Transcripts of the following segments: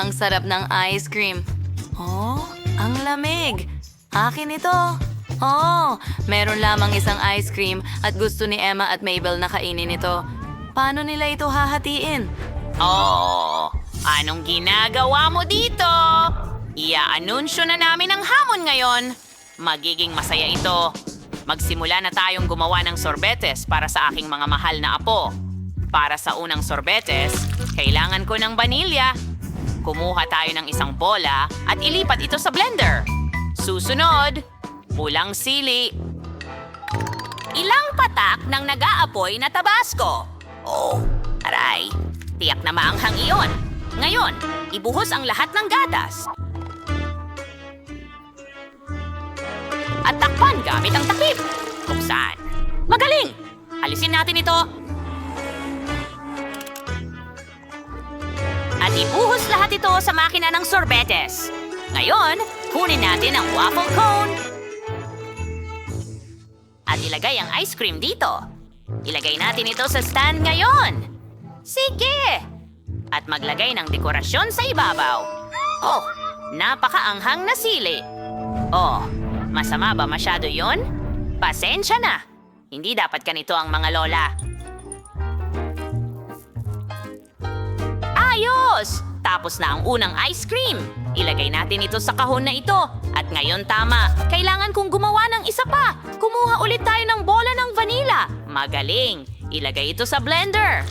Ang sarap ng ice cream. Oh, ang lamig. Akin ito. Oh, meron lamang isang ice cream at gusto ni Emma at Mabel na kainin ito. Paano nila ito hahatiin? Oh, anong ginagawa mo dito? Ia-anunsyo na namin ang hamon ngayon. Magiging masaya ito. Magsimula na tayong gumawa ng sorbetes para sa aking mga mahal na apo. Para sa unang sorbetes, kailangan ko ng vanilya. Kumuha tayo ng isang bola at ilipat ito sa blender. Susunod, pulang sili. Ilang patak ng nag-aapoy na tabasco. Oh, aray. Tiyak na maanghang iyon. Ngayon, ibuhos ang lahat ng gatas. At takpan gamit ang takip. Buksan. Magaling! Alisin natin ito. Ibuhos lahat ito sa makina ng sorbetes. Ngayon, kunin natin ang waffle cone. At ilagay ang ice cream dito. Ilagay natin ito sa stand ngayon. Sige! At maglagay ng dekorasyon sa ibabaw. Oh, napakaanghang na sili. Oh, masama ba masyado yon? Pasensya na. Hindi dapat ganito ang mga lola. Ayos! Tapos na ang unang ice cream. Ilagay natin ito sa kahon na ito. At ngayon tama, kailangan kong gumawa ng isa pa. Kumuha ulit tayo ng bola ng vanilla. Magaling! Ilagay ito sa blender.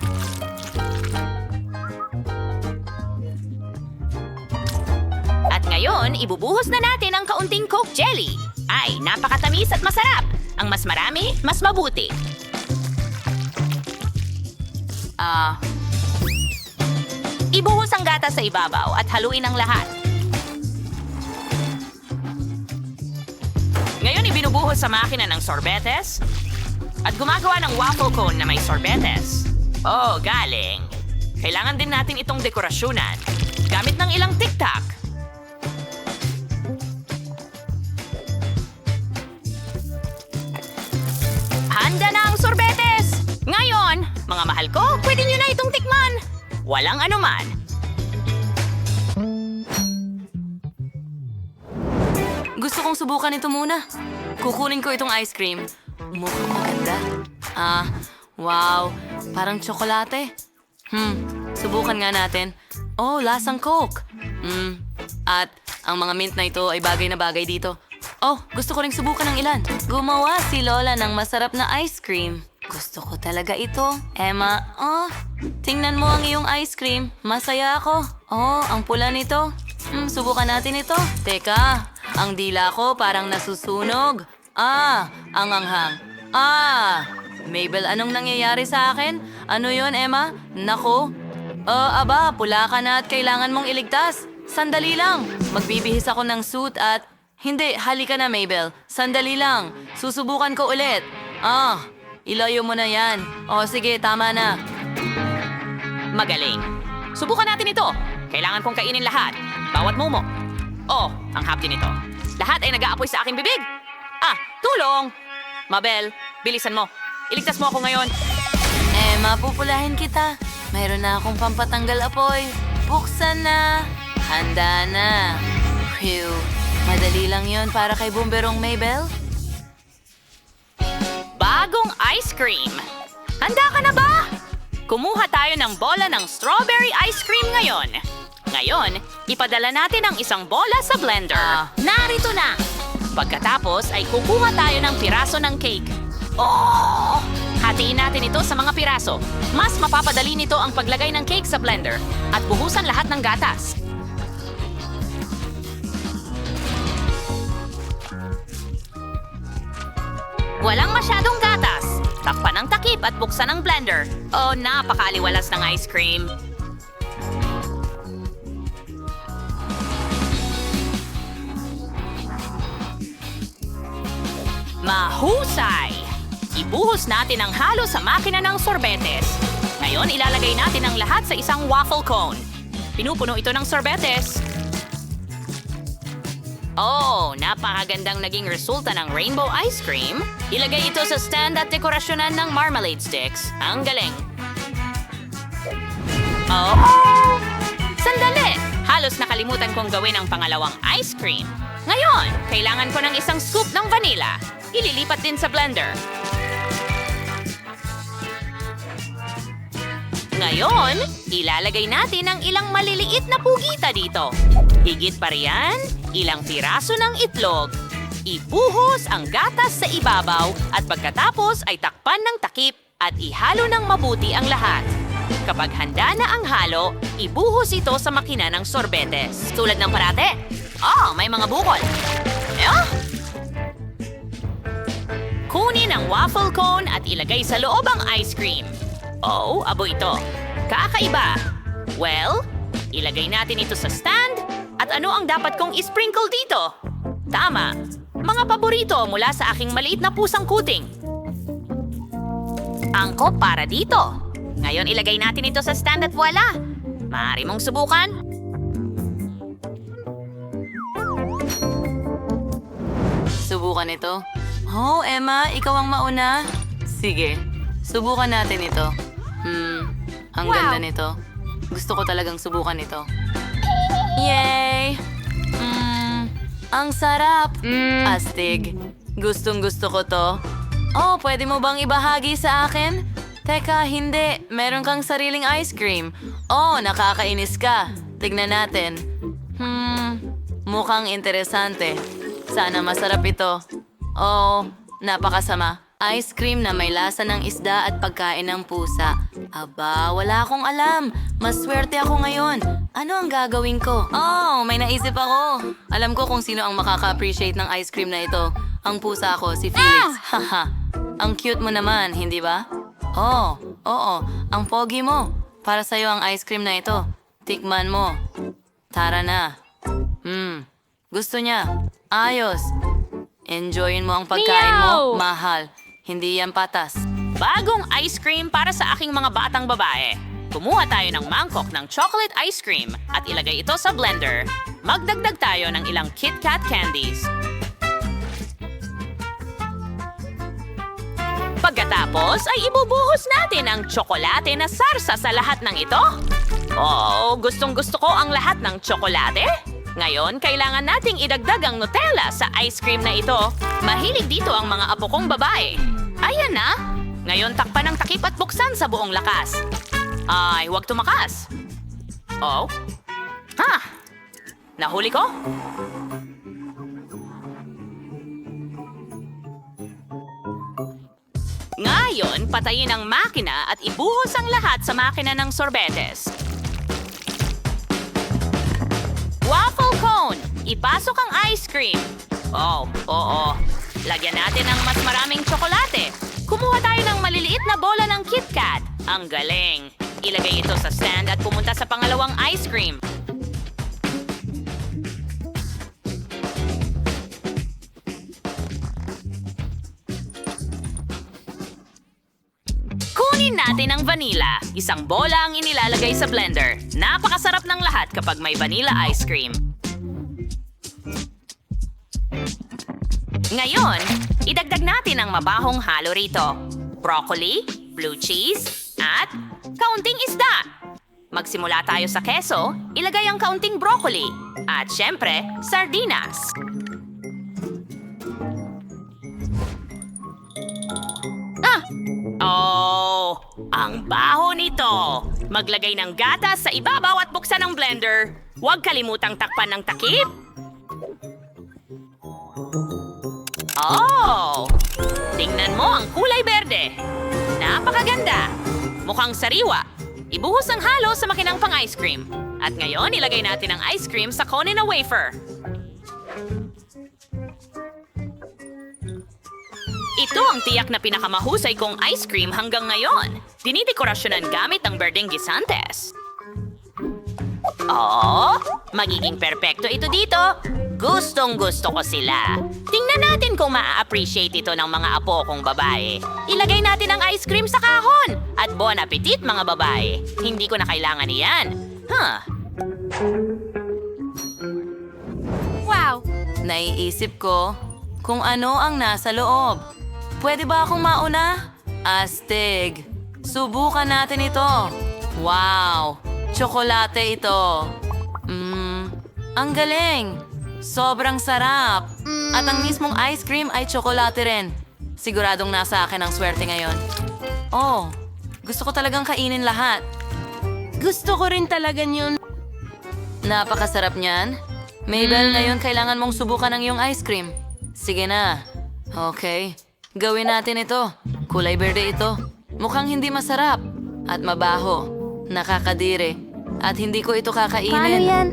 At ngayon, ibubuhos na natin ang kaunting Coke Jelly. Ay, napakatamis at masarap. Ang mas marami, mas mabuti. Ah... ibuhos ang gata sa ibabaw at haluin ang lahat. Ngayon, ibinubuhos sa makina ng sorbetes at gumagawa ng waffle cone na may sorbetes. Oh, galing. Kailangan din natin itong dekorasyonan gamit ng ilang tiktak. Handa na ang sorbetes! Ngayon, mga mahal ko, pwede nyo na itong tikman. Walang anuman. Gusto kong subukan ito muna. Kukunin ko itong ice cream. Mukhang maganda. Ah, wow. Parang tsokolate. Hmm, subukan nga natin. Oh, lasang Coke. Hmm, at ang mga mint na ito ay bagay na bagay dito. Oh, gusto ko ring subukan ng ilan. Gumawa si Lola ng masarap na ice cream. Gusto ko talaga ito. Emma, oh, tingnan mo ang iyong ice cream. Masaya ako. Oh, ang pula nito. Hmm, subukan natin ito. Teka, ang dila ko parang nasusunog. Ah, ang anghang. Ah, Mabel, anong nangyayari sa akin? Ano yon Emma? Nako. Oh, aba, pula ka na at kailangan mong iligtas. Sandali lang. Magbibihis ako ng suit at... Hindi, halika na, Mabel. Sandali lang. Susubukan ko ulit. Ah, ilayo mo na yan. Oh, sige, tama na. Magaling. Subukan natin ito. Kailangan kong kainin lahat. Bawat momo. Oh, ang hapdi nito. Lahat ay nag-aapoy sa aking bibig. Ah, tulong! Mabel, bilisan mo. Iligtas mo ako ngayon. Eh, mapupulahin kita. Mayroon na akong pampatanggal apoy. Buksan na. Handa na. Phew. Madali lang yon para kay Bumberong Mabel. Cream. Handa ka na ba? Kumuha tayo ng bola ng strawberry ice cream ngayon. Ngayon, ipadala natin ang isang bola sa blender. Ah. Narito na! Pagkatapos ay kukuha tayo ng piraso ng cake. Oh! Hatiin natin ito sa mga piraso. Mas mapapadali nito ang paglagay ng cake sa blender at buhusan lahat ng gatas. Walang masyadong gatas. Takpan ang takip at buksan ang blender. Oh, napakaliwalas ng ice cream. Mahusay! Ibuhos natin ang halo sa makina ng sorbetes. Ngayon, ilalagay natin ang lahat sa isang waffle cone. Pinupuno ito ng sorbetes. Oh, napakagandang naging resulta ng rainbow ice cream. Ilagay ito sa stand at dekorasyonan ng marmalade sticks. Ang galing. Oh! Sandali! Halos nakalimutan kong gawin ang pangalawang ice cream. Ngayon, kailangan ko ng isang scoop ng vanilla. Ililipat din sa blender. Ngayon, ilalagay natin ang ilang maliliit na pugita dito. Higit pa riyan, ilang piraso ng itlog. Ibuhos ang gatas sa ibabaw at pagkatapos ay takpan ng takip at ihalo ng mabuti ang lahat. Kapag handa na ang halo, ibuhos ito sa makina ng sorbetes. Tulad ng parate. Oh, may mga bukol. Eh? Kunin ang waffle cone at ilagay sa loob ang ice cream. Oh, abo ito. Kakaiba. Well, ilagay natin ito sa stand at ano ang dapat kong isprinkle dito? Tama, mga paborito mula sa aking maliit na pusang kuting. Angkop para dito. Ngayon ilagay natin ito sa stand at wala. Maaari mong subukan? Subukan ito. Oh, Emma, ikaw ang mauna. Sige, subukan natin ito. Ang Wow. ganda nito. Gusto ko talagang subukan ito. Yay! Hmm, ang sarap. Astig. Gustong gusto ko to. Oh, pwede mo bang ibahagi sa akin? Teka, hindi. Meron kang sariling ice cream. Oh, nakakainis ka. Tignan natin. Hmm, mukhang interesante. Sana masarap ito. Oh, napakasama. Ice cream na may lasa ng isda at pagkain ng pusa. Aba, wala akong alam. Maswerte ako ngayon. Ano ang gagawin ko? Oh, may naisip ako. Alam ko kung sino ang makaka-appreciate ng ice cream na ito. Ang pusa ko, si Felix. Haha. ang cute mo naman, hindi ba? Oh, oo. Ang pogi mo. Para sa'yo ang ice cream na ito. Tikman mo. Tara na. Hmm. Gusto niya. Ayos. Enjoyin mo ang pagkain mo. Mahal. Hindi yan patas. Bagong ice cream para sa aking mga batang babae. Kumuha tayo ng mangkok ng chocolate ice cream at ilagay ito sa blender. Magdagdag tayo ng ilang Kit Kat candies. Pagkatapos ay ibubuhos natin ang tsokolate na sarsa sa lahat ng ito. Oh, gustong gusto ko ang lahat ng tsokolate. Ngayon, kailangan nating idagdag ang Nutella sa ice cream na ito. Mahilig dito ang mga apo kong babae. Ayan na! Ngayon, takpan ng takip at buksan sa buong lakas. Ay, huwag tumakas. Oh? Ha? Nahuli ko? Ngayon, patayin ang makina at ibuhos ang lahat sa makina ng sorbetes. Waffle cone! Ipasok ang ice cream. Oh, oo. Lagyan natin ng mas maraming tsokolate. Maliliit na bola ng Kit Kat. Ang galing. Ilagay ito sa stand at pumunta sa pangalawang ice cream. Kunin natin ang vanilla. Isang bola ang inilalagay sa blender. Napakasarap ng lahat kapag may vanilla ice cream. Ngayon, idagdag natin ang mabahong halo rito. Broccoli, blue cheese, at kaunting isda. Magsimula tayo sa keso, ilagay ang kaunting broccoli. At syempre, sardinas. Ah! Oh, ang baho nito. Maglagay ng gatas sa ibabaw at buksan ang blender. Huwag kalimutang takpan ng takip. Oh! Tingnan mo ang kulay berde. Napakaganda. Mukhang sariwa. Ibuhos ang halo sa makinang pang ice cream. At ngayon, ilagay natin ang ice cream sa cone na wafer. Ito ang tiyak na pinakamahusay kong ice cream hanggang ngayon. Dinidekorasyonan gamit ang berdeng gisantes. Oo, magiging perpekto ito dito. Gustong gusto ko sila. Tingnan natin kung maa-appreciate ito ng mga apo kong babae. Ilagay natin ang ice cream sa kahon. At bon appetit mga babae. Hindi ko na kailangan iyan. Huh. Wow! Naiisip ko kung ano ang nasa loob. Pwede ba akong mauna? Astig. Subukan natin ito. Wow! Tsokolate ito. Mmm, Ang galing! Sobrang sarap! At ang mismong ice cream ay tsokolate rin. Siguradong nasa akin ang swerte ngayon. Oh, gusto ko talagang kainin lahat. Gusto ko rin talaga yun. Napakasarap niyan. Mabel, ngayon kailangan mong subukan ang iyong ice cream. Sige na. Okay. Gawin natin ito. Kulay berde ito. Mukhang hindi masarap. At mabaho. Nakakadiri. At hindi ko ito kakainin. Paano yan?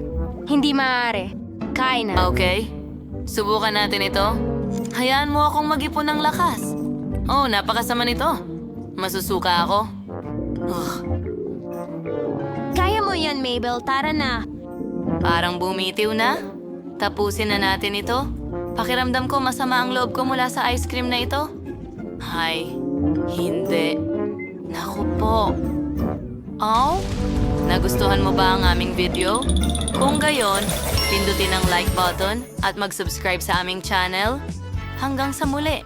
Hindi maaari. Kain na. Okay. Subukan natin ito. Hayaan mo akong mag-ipon ng lakas. Oh, napakasama nito. Masusuka ako. Ugh, Kaya mo yan, Mabel. Tara na. parang bumitiw na. Tapusin na natin ito. Pakiramdam ko masama ang loob ko mula sa ice cream na ito. Hay, hindi. Naku po. Oh? Nagustuhan mo ba ang aming video? Kung gayon, pindutin ang like button at mag-subscribe sa aming channel. Hanggang sa muli!